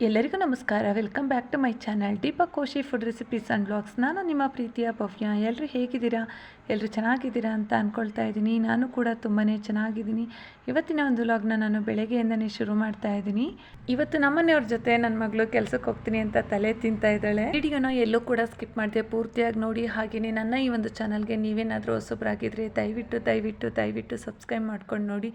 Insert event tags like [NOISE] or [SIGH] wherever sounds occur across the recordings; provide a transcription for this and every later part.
ಎಲ್ಲರಿಗೂ ನಮಸ್ಕಾರ. Welcome back to my channel Deepak Koshy food recipes and blogs ನಾನು ನಿಮ್ಮ ಪ್ರೀತಿಯ ಭವ್ಯ. ಎಲ್ಲರೂ ಹೇಗಿದ್ದೀರಾ? ಎಲ್ಲರೂ ಚೆನ್ನಾಗಿದ್ದೀರಾ ಅಂತ ಅಂದ್ಕೊಳ್ತಾ ಇದ್ದೀನಿ. ನಾನು ಕೂಡ ತುಂಬಾ ಚೆನ್ನಾಗಿದ್ದೀನಿ. ಇವತ್ತಿನ ಒಂದು ವ್ಲಾಗ್ನ ನಾನು ಬೆಳಗ್ಗೆಯಿಂದನೇ ಶುರು ಮಾಡ್ತಾ ಇದ್ದೀನಿ. ಇವತ್ತು ನಮ್ಮನೆಯವ್ರ ಜೊತೆ ನನ್ನ ಮಗಳು ಕೆಲಸಕ್ಕೆ ಹೋಗ್ತೀನಿ ಅಂತ ತಲೆ ತಿಂತಾ ಇದ್ದಾಳೆ. ವಿಡಿಯೋನ ಎಲ್ಲೂ ಕೂಡ ಸ್ಕಿಪ್ ಮಾಡಿದೆ ಪೂರ್ತಿಯಾಗಿ ನೋಡಿ. ಹಾಗೆಯೇ ನನ್ನ ಈ ಒಂದು ಚಾನಲ್ಗೆ ನೀವೇನಾದರೂ ಹೊಸೊಬ್ಬರಾಗಿದ್ದರೆ ದಯವಿಟ್ಟು ದಯವಿಟ್ಟು ದಯವಿಟ್ಟು ಸಬ್ಸ್ಕ್ರೈಬ್ ಮಾಡ್ಕೊಂಡು ನೋಡಿ.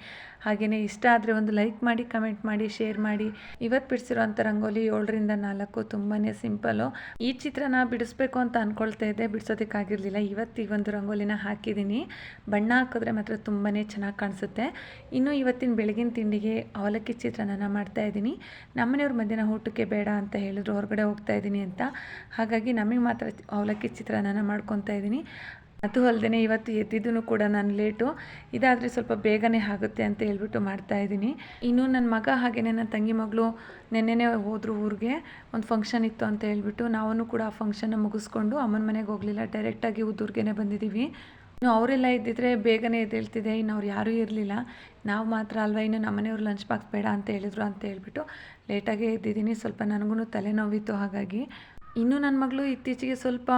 ಹಾಗೆಯೇ ಇಷ್ಟ ಆದರೆ ಒಂದು ಲೈಕ್ ಮಾಡಿ ಕಮೆಂಟ್ ಮಾಡಿ ಶೇರ್ ಮಾಡಿ. ಇವತ್ತು ಬಿಡಿಸಿರುವಂಥ ರಂಗೋಲಿ ಏಳರಿಂದ ನಾಲ್ಕು ತುಂಬಾ ಸಿಂಪಲ್ಲು ಈ ಚಿತ್ರನ ಬಿಡಿಸ್ಬೇಕು ಅಂತ ಅಂದ್ಕೊಳ್ತಾ ಇದ್ದೆ. ಬಿಡಿಸೋದಕ್ಕಾಗಿರಲಿಲ್ಲ. ಇವತ್ತು ಈ ಒಂದು ರಂಗೋಲಿನ ಹಾಕಿದ್ದೀನಿ. ಬಣ್ಣ ಹಾಕಿದ್ರೆ ಮಾತ್ರ ತುಂಬಾ ಚೆನ್ನಾಗಿ ಕಾಣಿಸುತ್ತೆ. ಇನ್ನು ಇವತ್ತಿನ ಬೆಳಗಿನ ತಿಂಡಿಗೆ ಅವಲಕ್ಕಿ ಚಿತ್ರಾನ್ನ ಮಾಡ್ತಾ ಇದ್ದೀನಿ. ನಮ್ಮನೆಯವ್ರ ಮಧ್ಯಾಹ್ನ ಊಟಕ್ಕೆ ಬೇಡ ಅಂತ ಹೇಳಿದ್ರು, ಹೊರಗಡೆ ಹೋಗ್ತಾ ಇದ್ದೀನಿ ಅಂತ. ಹಾಗಾಗಿ ನಮಗೆ ಮಾತ್ರ ಅವಲಕ್ಕಿ ಚಿತ್ರಾನ್ನ ಮಾಡ್ಕೊತಾ ಇದ್ದೀನಿ. ಅದು ಅಲ್ಲದೆ ಇವತ್ತು ಎದ್ದಿದ್ದು ಕೂಡ ನಾನು ಲೇಟು. ಇದಾದರೆ ಸ್ವಲ್ಪ ಬೇಗನೆ ಆಗುತ್ತೆ ಅಂತ ಹೇಳ್ಬಿಟ್ಟು ಮಾಡ್ತಾ ಇದ್ದೀನಿ. ಇನ್ನು ನನ್ನ ಮಗ ಹಾಗೆ ನನ್ನ ತಂಗಿ ಮಗಳು ನೆನ್ನೆನೇ ಹೋದ್ರು ಊರಿಗೆ. ಒಂದು ಫಂಕ್ಷನ್ ಇತ್ತು ಅಂತ ಹೇಳ್ಬಿಟ್ಟು ನಾವೂ ಕೂಡ ಆ ಫಂಕ್ಷನ್ನ ಮುಗಿಸ್ಕೊಂಡು ಅಮ್ಮನ ಮನೆಗೆ ಹೋಗಲಿಲ್ಲ. ಡೈರೆಕ್ಟಾಗಿ ಉದ್ದೂರ್ಗೆನೆ ಬಂದಿದ್ದೀವಿ. ಇನ್ನು ಅವರೆಲ್ಲ ಇದ್ದಿದ್ರೆ ಬೇಗನೆ ಎದ್ದೇಳ್ತಿದೆ. ಇನ್ನು ಅವ್ರು ಯಾರೂ ಇರಲಿಲ್ಲ. ನಾವು ಮಾತ್ರ ಅಲ್ವಾ, ಇನ್ನು ನಮ್ಮನೆಯವ್ರು ಲಂಚ್ ಬಾಕ್ಸ್ ಬೇಡ ಅಂತ ಹೇಳಿದ್ರು ಅಂತ ಹೇಳ್ಬಿಟ್ಟು ಲೇಟಾಗೇ ಎದ್ದಿದ್ದೀನಿ. ಸ್ವಲ್ಪ ನನಗೂ ತಲೆನೋವಿತ್ತು ಹಾಗಾಗಿ. ಇನ್ನು ನನ್ನ ಮಗಳು ಇತ್ತೀಚೆಗೆ ಸ್ವಲ್ಪ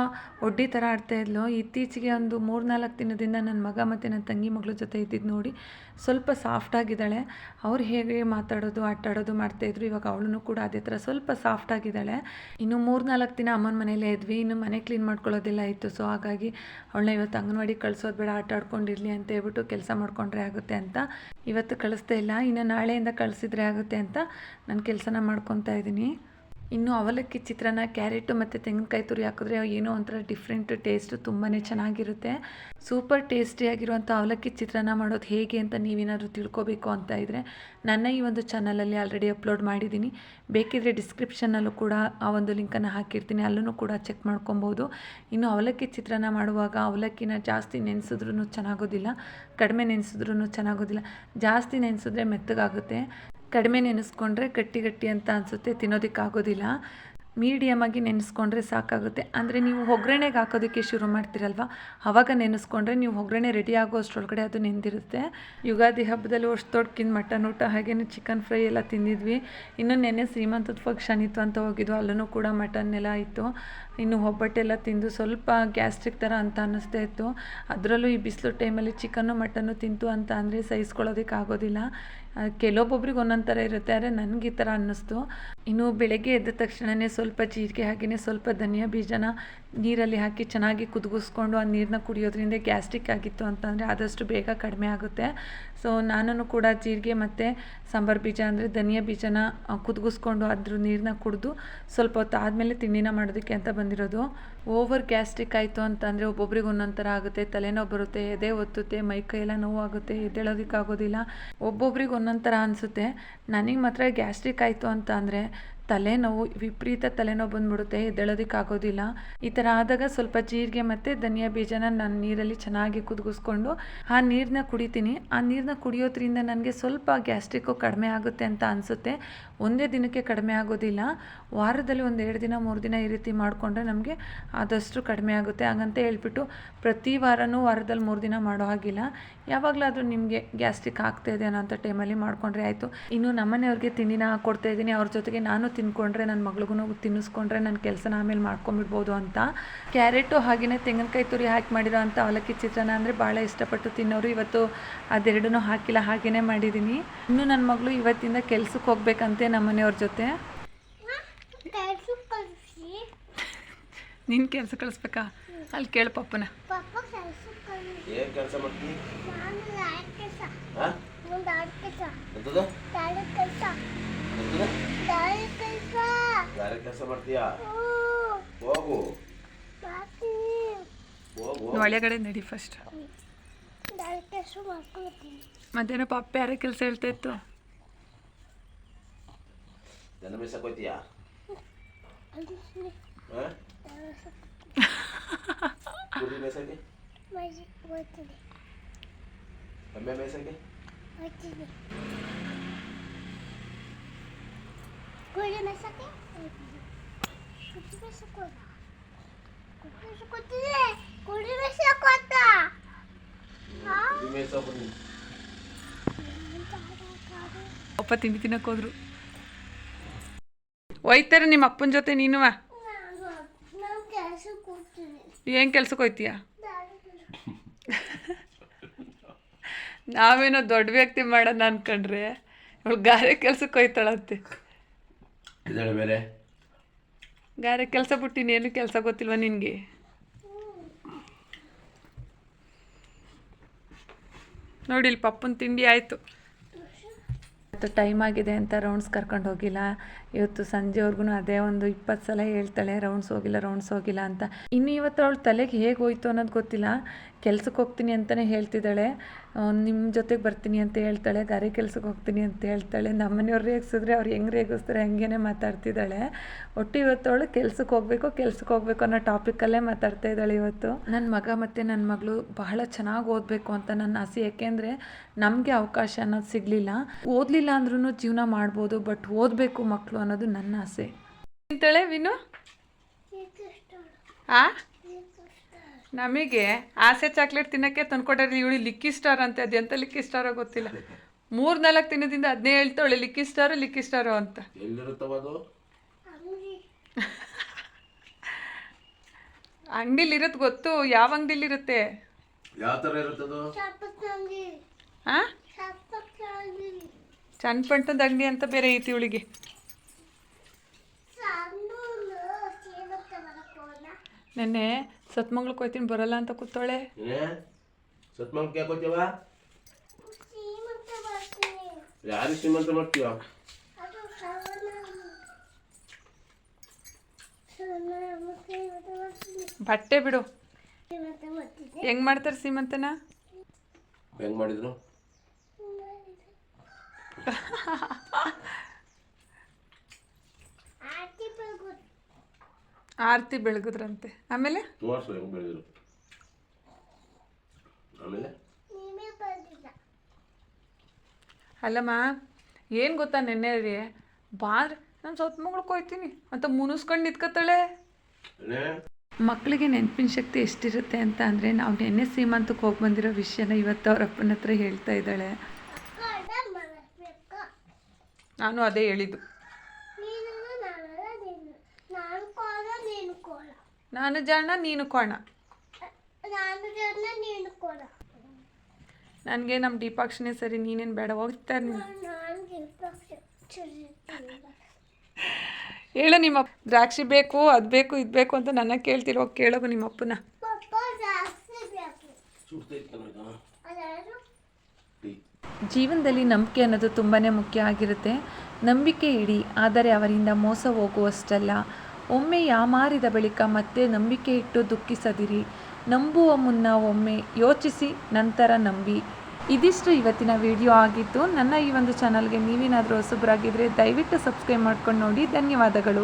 ಒಡ್ಡಿ ಥರ ಆಡ್ತಾಯಿದ್ಲು ಇತ್ತೀಚೆಗೆ ಒಂದು ಮೂರು ನಾಲ್ಕು ದಿನದಿಂದ ನನ್ನ ಮಗ ಮತ್ತು ನನ್ನ ತಂಗಿ ಮಗಳ ಜೊತೆ ಇದ್ದಿದ್ದು ನೋಡಿ ಸ್ವಲ್ಪ ಸಾಫ್ಟ್ ಆಗಿದ್ದಾಳೆ. ಅವ್ರು ಹೇಗೆ ಮಾತಾಡೋದು, ಆಟಾಡೋದು ಮಾಡ್ತಾಯಿದ್ರು ಇವಾಗ ಅವಳು ಕೂಡ ಅದೇ ಥರ ಸ್ವಲ್ಪ ಸಾಫ್ಟ್ ಆಗಿದ್ದಾಳೆ. ಇನ್ನು ಮೂರು ನಾಲ್ಕು ದಿನ ಅಮ್ಮನ ಮನೇಲೇ ಇದ್ವಿ. ಇನ್ನು ಮನೆ ಕ್ಲೀನ್ ಮಾಡ್ಕೊಳ್ಳೋದಿಲ್ಲ ಇತ್ತು. ಸೊ ಹಾಗಾಗಿ ಅವಳನ್ನ ಇವತ್ತು ಅಂಗನವಾಡಿ ಕಳಿಸೋದು ಬೇಡ, ಆಟ ಆಡ್ಕೊಂಡಿರಲಿ ಅಂತ ಹೇಳ್ಬಿಟ್ಟು ಕೆಲಸ ಮಾಡಿಕೊಂಡ್ರೆ ಆಗುತ್ತೆ ಅಂತ ಇವತ್ತು ಕಳಿಸ್ತಾ ಇಲ್ಲ. ಇನ್ನು ನಾಳೆಯಿಂದ ಕಳಿಸಿದ್ರೆ ಆಗುತ್ತೆ ಅಂತ ನಾನು ಕೆಲಸನ ಮಾಡ್ಕೊತಾ ಇದ್ದೀನಿ ಇನ್ನು ಅವಲಕ್ಕಿ, ಚಿತ್ರಾನ್ನ, ಕ್ಯಾರೆಟು ಮತ್ತು ತೆಂಗಿನಕಾಯಿ ತುರಿ ಹಾಕಿದ್ರೆ ಏನೋ ಒಂಥರ ಡಿಫ್ರೆಂಟ್ ಟೇಸ್ಟು ತುಂಬಾ ಚೆನ್ನಾಗಿರುತ್ತೆ. ಸೂಪರ್ ಟೇಸ್ಟಿಯಾಗಿರುವಂಥ ಅವಲಕ್ಕಿ, ಚಿತ್ರಾನ್ನ ಮಾಡೋದು ಹೇಗೆ ಅಂತ ನೀವೇನಾದರೂ ತಿಳ್ಕೊಬೇಕು ಅಂತ ಇದ್ದರೆ ನನ್ನ ಈ ಒಂದು ಚಾನಲಲ್ಲಿ ಆಲ್ರೆಡಿ ಅಪ್ಲೋಡ್ ಮಾಡಿದ್ದೀನಿ. ಬೇಕಿದ್ರೆ ಡಿಸ್ಕ್ರಿಪ್ಷನ್ನಲ್ಲೂ ಕೂಡ ಆ ಒಂದು ಲಿಂಕನ್ನು ಹಾಕಿರ್ತೀನಿ. ಅಲ್ಲೂ ಕೂಡ ಚೆಕ್ ಮಾಡ್ಕೊಬೋದು. ಇನ್ನು ಅವಲಕ್ಕಿ, ಚಿತ್ರಾನ್ನ ಮಾಡುವಾಗ ಅವಲಕ್ಕಿನ ಜಾಸ್ತಿ ನೆನೆಸಿದ್ರೂ ಚೆನ್ನಾಗೋದಿಲ್ಲ. ಕಡಿಮೆ ನೆನೆಸಿದ್ರೂ ಚೆನ್ನಾಗೋದಿಲ್ಲ. ಜಾಸ್ತಿ ನೆನೆಸಿದ್ರೆ ಮೆತ್ತಗಾಗುತ್ತೆ. ಕಡಿಮೆ ನೆನೆಸ್ಕೊಂಡ್ರೆ ಗಟ್ಟಿ ಗಟ್ಟಿ ಅಂತ ಅನಿಸುತ್ತೆ, ತಿನ್ನೋದಕ್ಕಾಗೋದಿಲ್ಲ. ಮೀಡಿಯಮಾಗಿ ನೆನೆಸ್ಕೊಂಡ್ರೆ ಸಾಕಾಗುತ್ತೆ. ಅಂದರೆ ನೀವು ಒಗ್ಗರಣೆಗೆ ಹಾಕೋದಕ್ಕೆ ಶುರು ಮಾಡ್ತೀರಲ್ವ? ಆವಾಗ ನೆನೆಸ್ಕೊಂಡ್ರೆ ನೀವು ಒಗ್ಗರಣೆ ರೆಡಿ ಆಗೋ ಅಷ್ಟರೊಳಗಡೆ ಅದು ನೆಂದಿರುತ್ತೆ. ಯುಗಾದಿ ಹಬ್ಬದಲ್ಲಿ ಅಷ್ಟು ಮಟನ್ ಊಟ, ಹಾಗೇನು ಚಿಕನ್ ಫ್ರೈ ಎಲ್ಲ ತಿಂದಿದ್ವಿ. ಇನ್ನು ನೆನೆ ಶ್ರೀಮಂತದ ಫಂಕ್ಷನ್ ಇತ್ತು ಅಂತ ಹೋಗಿದ್ವು. ಅಲ್ಲೂ ಕೂಡ ಮಟನ್ ಎಲ್ಲ ಇತ್ತು. ಇನ್ನು ಒಬ್ಬಟ್ಟೆಲ್ಲ ತಿಂದು ಸ್ವಲ್ಪ ಗ್ಯಾಸ್ಟ್ರಿಕ್ ಥರ ಅಂತ ಅನ್ನಿಸ್ತಾ ಇತ್ತು. ಅದರಲ್ಲೂ ಈ ಬಿಸಿಲು ಟೈಮಲ್ಲಿ ಚಿಕನ್ನು, ಮಟನ್ನು ತಿಂತು ಅಂತ ಅಂದರೆ ಸಹಿಸ್ಕೊಳ್ಳೋದಕ್ಕೆ ಆಗೋದಿಲ್ಲ. ಕೆಲವೊಬ್ಬೊಬ್ರಿಗೆ ಒಂದೊಂದು ಥರ ಇರುತ್ತೆ, ಆದರೆ ನನಗೆ ಈ ಥರ ಅನ್ನಿಸ್ತು. ಇನ್ನು ಬೆಳಗ್ಗೆ ಎದ್ದ ತಕ್ಷಣವೇ ಸ್ವಲ್ಪ ಜೀರಿಗೆ ಹಾಗೆಯೇ ಸ್ವಲ್ಪ ಧನಿಯಾ ಬೀಜನ ನೀರಲ್ಲಿ ಹಾಕಿ ಚೆನ್ನಾಗಿ ಕುದಿಗಿಸ್ಕೊಂಡು ಆ ನೀರನ್ನ ಕುಡಿಯೋದ್ರಿಂದ ಗ್ಯಾಸ್ಟ್ರಿಕ್ ಆಗಿತ್ತು ಅಂತಂದರೆ ಆದಷ್ಟು ಬೇಗ ಕಡಿಮೆ ಆಗುತ್ತೆ. ಸೊ ನಾನು ಕೂಡ ಜೀರಿಗೆ ಮತ್ತು ಸಾಂಬಾರು ಬೀಜ ಅಂದರೆ ಧನಿಯ ಬೀಜನ ಕುದ್ಗಿಸ್ಕೊಂಡು ಅದ್ರ ನೀರನ್ನ ಕುಡಿದು ಸ್ವಲ್ಪ ಹೊತ್ತು ಆದಮೇಲೆ ತಿಂಡಿನ ಮಾಡೋದಕ್ಕೆ ಅಂತ ಬಂದಿರೋದು. ಓವರ್ ಗ್ಯಾಸ್ಟ್ರಿಕ್ ಆಯಿತು ಅಂತಂದರೆ ಒಬ್ಬೊಬ್ರಿಗೆ ಒಂದೊಂದು ಥರ ಆಗುತ್ತೆ. ತಲೆನೋವು ಬರುತ್ತೆ, ಎದೆ ಒತ್ತುತ್ತೆ, ಮೈ ಕೈಯೆಲ್ಲ ನೋವಾಗುತ್ತೆ, ಎದ್ದೇಳೋದಕ್ಕಾಗೋದಿಲ್ಲ. ಒಬ್ಬೊಬ್ರಿಗೆ ಒಂದೊಂದು ಥರ ಅನಿಸುತ್ತೆ. ನನಗೆ ಮಾತ್ರ ಗ್ಯಾಸ್ಟ್ರಿಕ್ ಆಯಿತು ಅಂತ ಅಂದರೆ ತಲೆನೋವು, ವಿಪರೀತ ತಲೆನೋವು ಬಂದ್ಬಿಡುತ್ತೆ, ಎದ್ದೇಳೋದಕ್ಕಾಗೋದಿಲ್ಲ. ಈ ಥರ ಆದಾಗ ಸ್ವಲ್ಪ ಜೀರಿಗೆ ಮತ್ತು ಧನಿಯಾ ಬೀಜನ ನಾನು ನೀರಲ್ಲಿ ಚೆನ್ನಾಗಿ ಕುದಿಸ್ಕೊಂಡು ಆ ನೀರನ್ನ ಕುಡಿತೀನಿ. ಆ ನೀರನ್ನ ಕುಡಿಯೋದ್ರಿಂದ ನನಗೆ ಸ್ವಲ್ಪ ಗ್ಯಾಸ್ಟ್ರಿಕ್ಕು ಕಡಿಮೆ ಆಗುತ್ತೆ ಅಂತ ಅನಿಸುತ್ತೆ. ಒಂದೇ ದಿನಕ್ಕೆ ಕಡಿಮೆ ಆಗೋದಿಲ್ಲ. ವಾರದಲ್ಲಿ ಒಂದು ಎರಡು ದಿನ, ಮೂರು ದಿನ ಈ ರೀತಿ ಮಾಡಿಕೊಂಡ್ರೆ ನಮಗೆ ಆದಷ್ಟು ಕಡಿಮೆ ಆಗುತ್ತೆ. ಹಾಗಂತ ಹೇಳ್ಬಿಟ್ಟು ಪ್ರತಿ ವಾರನೂ ವಾರದಲ್ಲಿ ಮೂರು ದಿನ ಮಾಡೋ ಹಾಗಿಲ್ಲ. ಯಾವಾಗಲಾದರೂ ನಿಮಗೆ ಗ್ಯಾಸ್ಟ್ರಿಕ್ ಆಗ್ತಾ ಇದೆ ಅನ್ನೋಂಥ ಟೈಮಲ್ಲಿ ಮಾಡಿಕೊಂಡ್ರೆ ಆಯಿತು. ಇನ್ನು ನಮ್ಮನೆಯವ್ರಿಗೆ ತಿಂಡಿನ ಕೊಡ್ತಾ ಇದ್ದೀನಿ. ಅವ್ರ ಜೊತೆಗೆ ನಾನು ತಿನ್ಕೊಂಡ್ರೆ ನನ್ನ ಮಗಳಿಗೂ ತಿನ್ನಿಸ್ಕೊಂಡ್ರೆ ನನ್ನ ಕೆಲಸನ ಆಮೇಲೆ ಮಾಡ್ಕೊಂಬಿಡ್ಬೋದು ಅಂತ. ಕ್ಯಾರೆಟು ಹಾಗೆಯೇ ತೆಂಗಿನಕಾಯಿ ತುರಿ ಹಾಕಿ ಮಾಡಿರೋ ಅಂಥ ಅವಲಕ್ಕಿ ಚಿತ್ರಾನ್ನ ಅಂದರೆ ಭಾಳ ಇಷ್ಟಪಟ್ಟು ತಿನ್ನೋರು ಇವತ್ತು ಅದೆರಡನ್ನೂ ಹಾಕಿಲ್ಲ ಹಾಗೆಯೇ ಮಾಡಿದ್ದೀನಿ ಇನ್ನು ನನ್ನ ಮಗಳು ಇವತ್ತಿಂದ ಕೆಲ್ಸಕ್ಕೆ ಹೋಗ್ಬೇಕಂತೆ ನಮ್ಮ ಮನೆಯವ್ರ ಜೊತೆ. ನಿನ್ನ ಕೆಲಸ ಕಳಿಸ್ಬೇಕಾ? ಅಲ್ಲಿ ಕೇಳು ಪಪ್ಪನ. ಪಪ್ಪ ಕೆಲ್ಸ. ಏನ್ ಕೆಲಸ. ಮಾಡ್ತೀಯಾ? ಹೋಗು. ಒಳಗಡೆ ನಡಿ ಫಸ್ಟ್ ದಾಳಿ ಪಾಪ ಯಾರ ಕೆಲಸ ಹೇಳ್ತಾ ಇತ್ತು. ದನ ಮೇಯ್ಸಕ್ ಹೋಯ್ತೀಯಾ? ಅಲ್ಲಿ ಹಾ? ಕುರಿ ಎಮ್ಮೆ ಮೇಯ್ಸಕ್ಕೆ? ಓದ್ತೀನಿ на ಕುರಿ ಮೇಯ್ಸಕ್ ಬನ್ನಿ ಅಪ್ಪ ತಿಂಡಿ ತಿನ್ನಕ್ ಹೋದ್ರು ಒಯ್ತಾರೆ ನಿಮ್ಮ ಅಪ್ಪನ ಜೊತೆ ನೀನು ಏನು ಕೆಲ್ಸಕ್ಕೆ ಹೋಯ್ತೀಯ? ನಾವೇನೋ ದೊಡ್ಡ ವ್ಯಕ್ತಿ ಮಾಡೋಣ ಅನ್ಕೊಂಡ್ರೆ, ಇವಳು ಗಾರೆ ಕೆಲ್ಸಕ್ಕೆ ಹೋಯ್ತಾಳಂತೆ. ಇದ್ದಾಳೆ ಬೇರೆ. ಗಾರೆ ಕೆಲಸ ಬಿಟ್ಟಿನಿ, ಏನು ಕೆಲಸ ಗೊತ್ತಿಲ್ವಾ ನಿನಗೆ? ನೋಡಿ ಇಲ್ಲಿ ಪಪ್ಪನ ತಿಂಡಿ ಆಯಿತು. ಇವತ್ತು ಟೈಮ್ ಆಗಿದೆ ಅಂತ ರೌಂಡ್ಸ್ ಕರ್ಕೊಂಡು ಹೋಗಿಲ್ಲ. ಇವತ್ತು ಸಂಜೆವರೆಗೂ ಅದೇ ಒಂದು ಇಪ್ಪತ್ತು ಸಲ ಹೇಳ್ತಾಳೆ ರೌಂಡ್ಸ್ ಹೋಗಿಲ್ಲ ರೌಂಡ್ಸ್ ಹೋಗಿಲ್ಲ ಅಂತ. ಇನ್ನು ಇವತ್ತು ಅವಳು ತಲೆಗೆ ಹೇಗೆ ಹೋಯ್ತು ಅನ್ನೋದು ಗೊತ್ತಿಲ್ಲ. ಕೆಲ್ಸಕ್ಕೆ ಹೋಗ್ತೀನಿ ಅಂತಲೇ ಹೇಳ್ತಿದ್ದಾಳೆ. ನಿಮ್ಮ ಜೊತೆಗೆ ಬರ್ತೀನಿ ಅಂತ ಹೇಳ್ತಾಳೆ ಗಾರೆ ಕೆಲ್ಸಕ್ಕೆ ಹೋಗ್ತೀನಿ ಅಂತ ಹೇಳ್ತಾಳೆ. ನಮ್ಮನೆಯವ್ರು ರೇಗಿಸಿದ್ರೆ ಅವ್ರು ಹೆಂಗೆ ರೇಗಿಸ್ತಾರೆ ಹಂಗೇನೆ ಮಾತಾಡ್ತಿದ್ದಾಳೆ. ಒಟ್ಟು ಇವತ್ತು ಅವಳು ಕೆಲ್ಸಕ್ಕೆ ಹೋಗ್ಬೇಕು ಕೆಲ್ಸಕ್ಕೆ ಹೋಗ್ಬೇಕು ಅನ್ನೋ ಟಾಪಿಕಲ್ಲೇ ಮಾತಾಡ್ತಾ ಇದ್ದಾಳೆ ಇವತ್ತು. ನನ್ನ ಮಗ ಮತ್ತು ನನ್ನ ಮಗಳು ಬಹಳ ಚೆನ್ನಾಗಿ ಓದಬೇಕು ಅಂತ ನನ್ನ ಆಸೆ. ಯಾಕೆಂದರೆ ನಮಗೆ ಅವಕಾಶ ಅನ್ನೋದು ಸಿಗಲಿಲ್ಲ. ಓದಲಿಲ್ಲ ಅಂದ್ರೂ ಜೀವನ ಮಾಡ್ಬೋದು ಬಟ್ ಓದಬೇಕು ಮಕ್ಕಳು ಅನ್ನೋದು ನನ್ನ ಆಸೆ. ಅಂತಾಳೆ ವಿನು? ಆ? ನಮಗೆ ಆಸೆ ಚಾಕ್ಲೇಟ್ ತಿನ್ನೋಕ್ಕೆ ತಂದ್ಕೊಟ್ಟಾರೆ ಇವಳು ಲಿಕ್ಕಿ ಸ್ಟಾರ್ ಅಂತ ಅದು ಎಂತ ಲಿಕ್ಕಿ ಸ್ಟಾರೋ ಗೊತ್ತಿಲ್ಲ. ಮೂರು ನಾಲ್ಕು ದಿನದಿಂದ ಅದನ್ನೇ ಹೇಳ್ತಾವಳೆ ಲಿಕ್ಕಿ ಸ್ಟಾರು ಲಿಕ್ಕಿ ಸ್ಟಾರ್ ಅಂತ. ಅಂಗಡಿಲಿ ಇರುತ್ತೆ ಗೊತ್ತು ಯಾವ ಅಂಗಡಿಲಿ ಇರುತ್ತೆ ಶಾಪಕ್ಕೆ ಅಂಗಡಿ. ಅಂತ ಬೇರೆ ಐತಿ ಇವಳಿಗೆ. ನೆನ್ನೆ ಸತ್ಮಂಗ್ಳಕ್ಕೆ ಹೋಯ್ತೀನಿ ಬರಲ್ಲ ಅಂತ ಕೂತಾಳೆ ಸತ್ಮಂಗ್ ಯಾರು ಶ್ರೀಮಂತ ಮಾಡ್ತೀವ ಬಟ್ಟೆ ಬಿಡು. ಹೆಂಗ್ ಮಾಡ್ತಾರೆ ಸೀಮಂತನ ಹೆಂಗ್ ಮಾಡಿದ್ರು [LAUGHS] ಆರ್ತಿ ಬರ್ಬೋದು ಆರತಿ ಬೆಳಗುದ್ರಂತೆ. ಆಮೇಲೆ? ತೋರ್ಸು ಹೆಂಗ್ ಬೆಳೆದ್ರು. ಆಮೇಲೆ? ನೀವೇ ಬಂದಿಲ್ಲ ಅಲ್ಲಮ್ಮ ಏನು ಗೊತ್ತಾ ನೆನ್ನೆ ರೀ? ಬಾರ್ ನಾನು ಸತ್ಮಂಗ್ಳಕ್ಕೆ ಹೋಯ್ತೀನಿ ಅಂತ ಮುನಿಸ್ಕೊಂಡು ನಿಂತ್ಕೊತಾಳೆ. ಮಕ್ಕಳಿಗೆ ನೆನಪಿನ ಶಕ್ತಿ ಎಷ್ಟಿರುತ್ತೆ ಅಂತ ಅಂದರೆ ನಾವು ನೆನ್ನೆ ಸೀಮಂತಕ್ಕೆ ಹೋಗಿ ಬಂದಿರೋ ವಿಷಯನ ಇವತ್ತು ಅವ್ರ ಅಪ್ಪನ ಹತ್ರ ಹೇಳ್ತಾ ಇದ್ದಾಳೆ. ನಾನು ಅದೇ ಹೇಳಿದ್ದು ನೀನು ನಾನಲ್ಲ ನೀನು ನಾನು ಕೋಲ ನೀನು ಕೋಲ ನಾನು ಜಾಣ ನೀನು ಕೋಣ ನನಗೆ ನಮ್ಮ ದೀಪಾಕ್ಷನೇ ಸರಿ ನೀನೇನು ಬೇಡ ಹೋಗ್ತಾ ನೀನು ಹೇಳು ನಿಮ್ಮ ದ್ರಾಕ್ಷಿ ಬೇಕು ಅದು ಬೇಕು ಇದು ಬೇಕು ಅಂತ ನನ್ನ ಕೇಳ್ತಿರೋ ಹೋಗಿ ಕೇಳೋಗು ನಿಮ್ಮ ಅಪ್ಪನ ಜೀವನದಲ್ಲಿ ನಂಬಿಕೆ ಅನ್ನೋದು ತುಂಬಾ ಮುಖ್ಯ ಆಗಿರುತ್ತೆ. ನಂಬಿಕೆ ಇಡಿ ಆದರೆ ಅವರಿಂದ ಮೋಸ ಹೋಗುವಷ್ಟಲ್ಲ. ಒಮ್ಮೆ ಯಾಮಾರಿದ ಬಳಿಕ ಮತ್ತೆ ನಂಬಿಕೆ ಇಟ್ಟು ದುಃಖಿಸದಿರಿ. ನಂಬುವ ಮುನ್ನ ಒಮ್ಮೆ ಯೋಚಿಸಿ, ನಂತರ ನಂಬಿ. ಇದಿಷ್ಟು ಇವತ್ತಿನ ವಿಡಿಯೋ ಆಗಿತ್ತು. ನನ್ನ ಈ ಒಂದು ಚಾನಲ್ಗೆ ನೀವೇನಾದರೂ ಹೊಸಬರಾಗಿದ್ದರೆ ದಯವಿಟ್ಟು ಸಬ್ಸ್ಕ್ರೈಬ್ ಮಾಡ್ಕೊಂಡು ನೋಡಿ. ಧನ್ಯವಾದಗಳು.